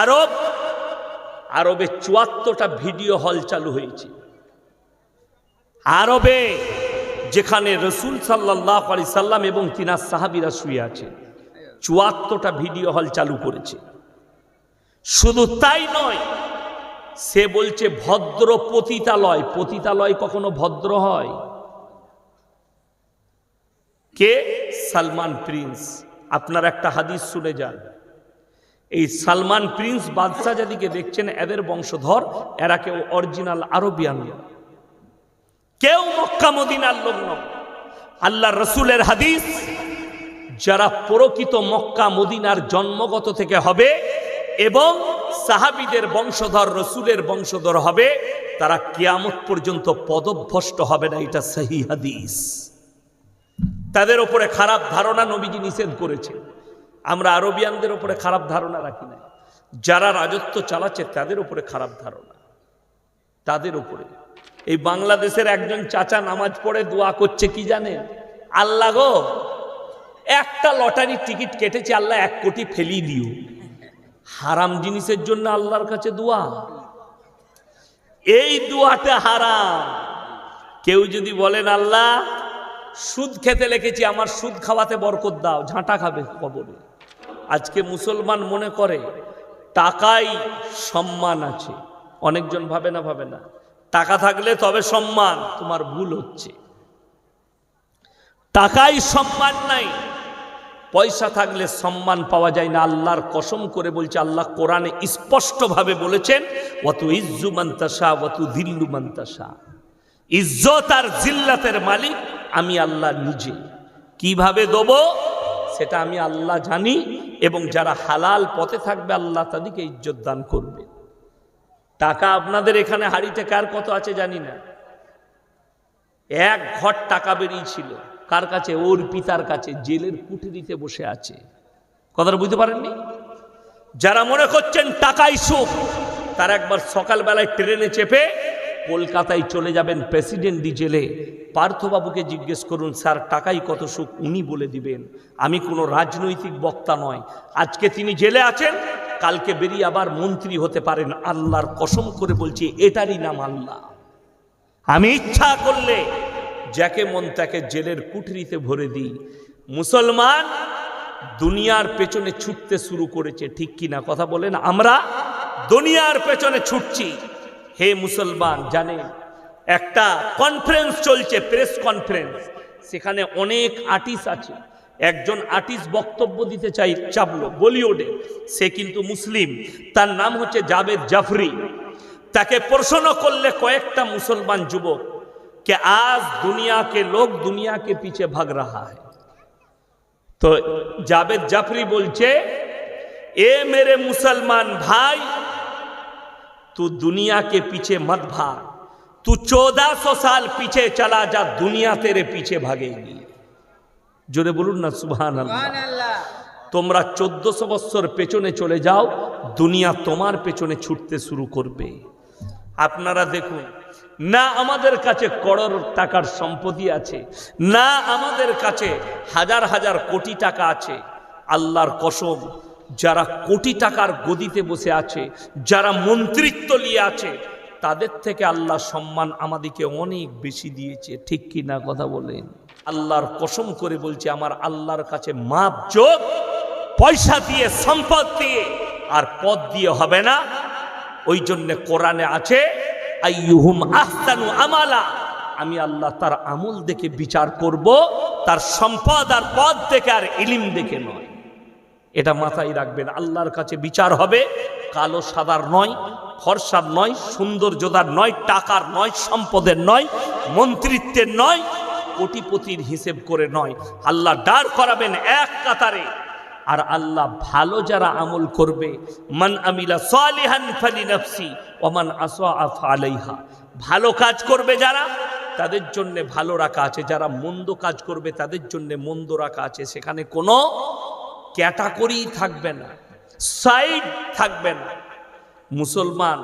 আরব, আরবে চুয়াত্তরটা ভিডিও হল চালু হয়েছে। আরবে যেখানে রসুল সাল্লাহ আলি সাল্লাম এবং তিনার সাহাবিরা শুয়ে আছে, চুয়াত্তরটা ভিডিও হল চালু করেছে। শুধু তাই নয়, সে বলছে ভদ্র পতিতালয়। পতিতালয় কখনো ভদ্র হয়? কে? সালমান প্রিন্স। আপনার একটা হাদিস শুনে যান। এই সালমান প্রিন্স বাদশাহ যাদিকে দেখছেন, এদের বংশধর, এরা কেউ অরিজিনাল আরবিয়ান। কেউ মক্কা মদিনার লোক আল্লাহ রসুলের হাদিস, যারা প্রকৃত মক্কা মদিনার জন্মগত থেকে হবে এবং সাহাবিদের বংশধর, রসুলের বংশধর হবে, তারা কিয়ামত পর্যন্ত পদভ্রষ্ট হবে না, এটা সহি হাদিস। তাদের ওপরে খারাপ ধারণা নবীজি নিষেধ করেছে আমরা আরবিয়ানদের ওপরে খারাপ ধারণা রাখি না যারা রাজত্ব চালাচ্ছে, তাদের উপরে খারাপ ধারণা। তাদের উপরে। এই বাংলাদেশের একজন চাচা নামাজ পড়ে দোয়া করছে, কি জানেন? আল্লাহ গো, একটা লটারির টিকিট কেটেছে, আল্লাহ এক কোটি ফেলিয়ে দিও। হারাম জিনিসের জন্য আল্লাহর কাছে দোয়া। এই দোয়াটা হারাম। কেউ যদি বলেন, আল্লাহ, সুদ খেতে লেখেছি আমার সুদ খাওয়াতে বরকত দাও, ঝাঁটা খাবে কবরে। আজকে মুসলমান মনে করে, টাকাই সম্মান আছে। অনেকজন ভাবে না ভাবে না। টাকা থাকলে তবে সম্মান, তোমার ভুল হচ্ছে। টাকাই সম্মান নাই। পয়সা থাকলে সম্মান পাওয়া যায় না। আল্লাহর কসম করে বলছে, আল্লাহ কোরআনে স্পষ্টভাবে বলেছেন অত ইজ্জু মান্তাসা অত দিল্লু মান্তাসা ইজ্জত আর জিল্লাতের মালিক আমি আল্লাহ নিজে। কীভাবে দেব? সেটা আমি আল্লাহ জানি এবং যারা হালাল পথে থাকবে, আল্লাহ তাদেরকে ইজ্জত দান করবে। টাকা আপনাদের এখানে হাড়িতে কার কত আছে জানি না। এক ঘর টাকা বেরিয়েছিল। কার কাছে? ওর পিতার কাছে, জেলের কুঠুরিতে বসে আছে। কথাটা বুঝতে পারেননি? যারা মনে করছেন টাকাই সুখ, তারা একবার সকালবেলায় ট্রেনে চেপে কলকাতায় চলে যাবেন প্রেসিডেন্ট জেলে। পার্থবাবুকে জিজ্ঞেস করুন, স্যার, টাকাই কত সুখ? উনি বলে দিবেন, আমি কোনো রাজনৈতিক বক্তা নয়। আজকে তিনি জেলে আছেন, কালকে বেরিয়ে আবার মন্ত্রী হতে পারেন। আল্লাহর কসম করে বলছি, এটারই নাম আল্লাহ। আমি ইচ্ছা করলে যাকে মন তাকে জেলের কুঠরিতে ভরে দিই। মুসলমান দুনিয়ার পেছনে ছুটতে শুরু করেছে, ঠিক কি না কথা বলেন? আমরা দুনিয়ার পেছনে ছুটছি। হে মুসলমান জানে একটা কনফারেন্স চলছে প্রেস কনফারেন্স সেখানে অনেক আর্টিস্ট আছে। একজন আর্টিস্ট বক্তব্য দিতে চাই চাপলো, বলিউডে। সে কিন্তু মুসলিম। তার নাম হচ্ছে জাভেদ জাফরি। তাকে প্রশ্ন করলে কয়েকটা মুসলমান যুবক, কে আজ দুনিয়া কে লোক দুনিয়া কে পিছে ভাগ রাহা হ্যাঁ? তো জাভেদ জাফরি বলছে, এ মেরে মুসলমান ভাই তু দুনিয়া কে পিছে মত ভাগ। तू चौदह सौ साल पीछे चला जा दुनिया तेरे पीछे भागेगी জোরে বলুন না সুবহান আল্লাহ তোমরা চোদ্দশো বৎসর পেছনে চলে যাও দুনিয়া তোমার পেছনে ছুটতে শুরু করবে আপনারা দেখুন না আমাদের কাছে করোড় টাকার সম্পত্তি আছে না আমাদের কাছে হাজার হাজার কোটি টাকা আছে আল্লাহর কসম যারা কোটি টাকার গদিতে বসে আছে যারা মন্ত্রিত্ব নিয়ে আছে তাদের থেকে আল্লাহ সম্মান আমাদেরকে অনেক বেশি দিয়েছে। ঠিক কি না কথা বলেন? আল্লাহর কসম করে বলছে, আমার আল্লাহর কাছে মাপ যোগ, পয়সা দিয়ে, সম্পদ দিয়ে, আর পদ দিয়ে হবে না। ওই জন্যে কোরআনে আছে আহসানু আমালা। আমি আল্লাহ তার আমল দেখে বিচার করব, তার সম্পদ আর পদ দেখে আর ইলিম দেখে নয়। এটা মাথায় রাখবেন, আল্লাহর কাছে বিচার হবে, কালো সাদার নয়, ফর্সার নয় সুন্দর যোদার নয়, টাকার নয়, সম্পদের নয়, মন্ত্রিত্বের নয়, কোটিপতির হিসেব করে নয়। আল্লাহ ডার করাবেন এক কাতারে। আর আল্লাহ ভালো যারা আমল করবে, মান আমিলা সালিহান ওমান আলাইহা। ভালো কাজ করবে যারা, তাদের জন্য ভালো রাখা আছে, যারা মন্দ কাজ করবে, তাদের জন্য মন্দ রাখা আছে। সেখানে কোনো ক্যাটাগরি থাকবে না, সাইড থাকবে না। মুসলমান,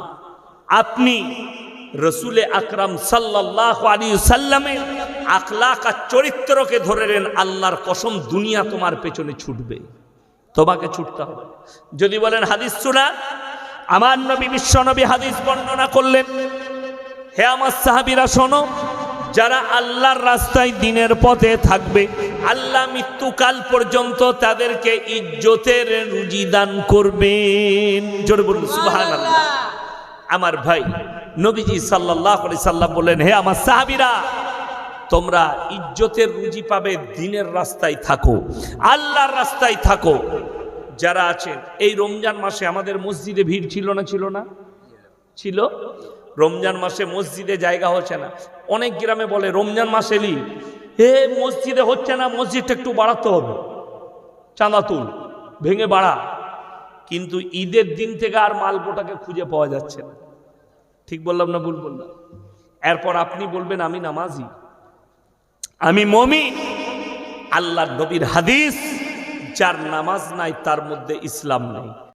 আপনি রসুলে আকরাম সাল্লাহ আলী সাল্লামের আখলাক চরিত্রকে ধরে নেন, আল্লাহর কসম দুনিয়া তোমার পেছনে ছুটবে। তোমাকে ছুটতে হবে। যদি বলেন, হাদিস শোনা, আমার নবী বিশ্ব নবী হাদিস বর্ণনা করলেন, হে আমার সাহাবিরা শোনো যারা আল্লাহর রাস্তায় দিনের পথে থাকবে, আল্লাহ মৃত্যুকাল পর্যন্ত তাদেরকে ইজ্জতের রুজি দান করবেন। জোরে বলুন আমার ভাই নবীজি সাল্লাহ সাল্লাম বললেন, হে আমার সাহাবিরা, তোমরা ইজ্জতের রুজি পাবে, দিনের রাস্তায় থাকো, আল্লাহর রাস্তায় থাকো। যারা আছেন, এই রমজান মাসে আমাদের মসজিদে ভিড় ছিল না ছিল না? ছিল? রমজান মাসে মসজিদে জায়গা হচ্ছে না। অনেক গ্রামে বলে, রমজান মাস এলি হে মসজিদে হচ্ছে না, মসজিদটা একটু বাড়াতে হবে। চাঁদা তুল, ভেঙে বাড়া। কিন্তু ঈদের দিন থেকে আর মালপোটাকে খুঁজে পাওয়া যাচ্ছে না। ঠিক বললাম না ভুল বললাম? এরপর আপনি বলবেন, আমি নামাজি। আমি মমি আল্লাহ নবীর হাদিস, যার নামাজ নাই, তার মধ্যে ইসলাম নেই।